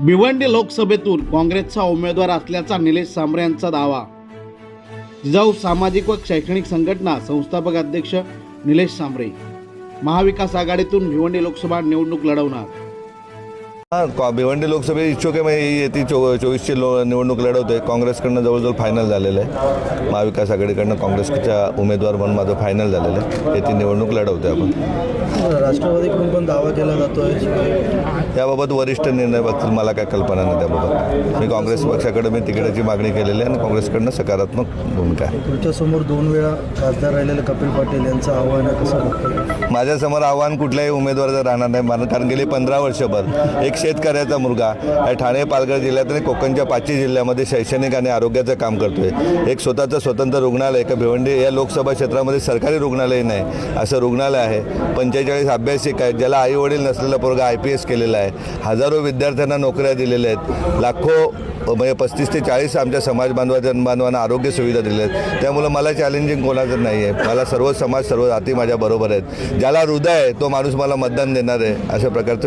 भिवंडी लोकसभेतून काँग्रेसचा उमेदवार असल्याचा निलेश सांबरे यांचा दावा. जिजाऊ सामाजिक व शैक्षणिक संघटना संस्थापक अध्यक्ष निलेश सांबरे महाविकास आघाडीतून भिवंडी लोकसभा निवडणूक लढवणार. हा भिवंडी लोकसभे इच्छुक आहे म्हणजे येते चो चोवीसची लो निवडणूक लढवते काँग्रेसकडनं जवळजवळ फायनल झालेलं आहे. महाविकास आघाडीकडनं काँग्रेसच्या उमेदवार म्हणून माझं फायनल झालेलं आहे. येथे निवडणूक लढवते आपण. राष्ट्रवादीकडून पण दावा केला जातोय? त्याबाबत वरिष्ठ निर्णय बघतील. मला काय कल्पना नाही त्याबाबत. मी काँग्रेस पक्षाकडे मी तिकिटाची मागणी केलेली आहे आणि काँग्रेसकडनं सकारात्मक भूमिका आहे. तुमच्यासमोर दोन वेळा खासदार राहिलेले कपिल पाटील यांचं आव्हान कसं माझ्यासमोर आव्हान कुठल्याही उमेदवाराचं राहणार नाही. कारण कारण गेली पंधरा वर्षभर एक शेतकऱ्याचा मुलगा. या ठाणे पालघर जिल्ह्यात आणि कोकणच्या पाचही जिल्ह्यामध्ये शैक्षणिक आणि आरोग्याचं काम करतोय. एक स्वतःचं स्वतंत्र रुग्णालय का भिवंडी या लोकसभा क्षेत्रामध्ये सरकारी रुग्णालय नाही असं रुग्णालय आहे. पंचेचाळीस अभ्यासिक आहेत ज्याला आई वडील नसलेला पोरगा आय पी एस केलेला आहे. हजारो विद्यार्थ्यांना नोकऱ्या दिलेल्या आहेत. लाखो म्हणजे पस्तीस ते चाळीस आमच्या समाज बांधवाच्या बांधवांना आरोग्य सुविधा दिल्या आहेत. त्यामुळं मला चॅलेंजिंग कोणाचं नाही आहे. मला सर्व समाज सर्व जाती माझ्या बरोबर आहेत. ज्याला हृदय आहे तो माणूस मला मतदान देणार आहे अशा प्रकारचं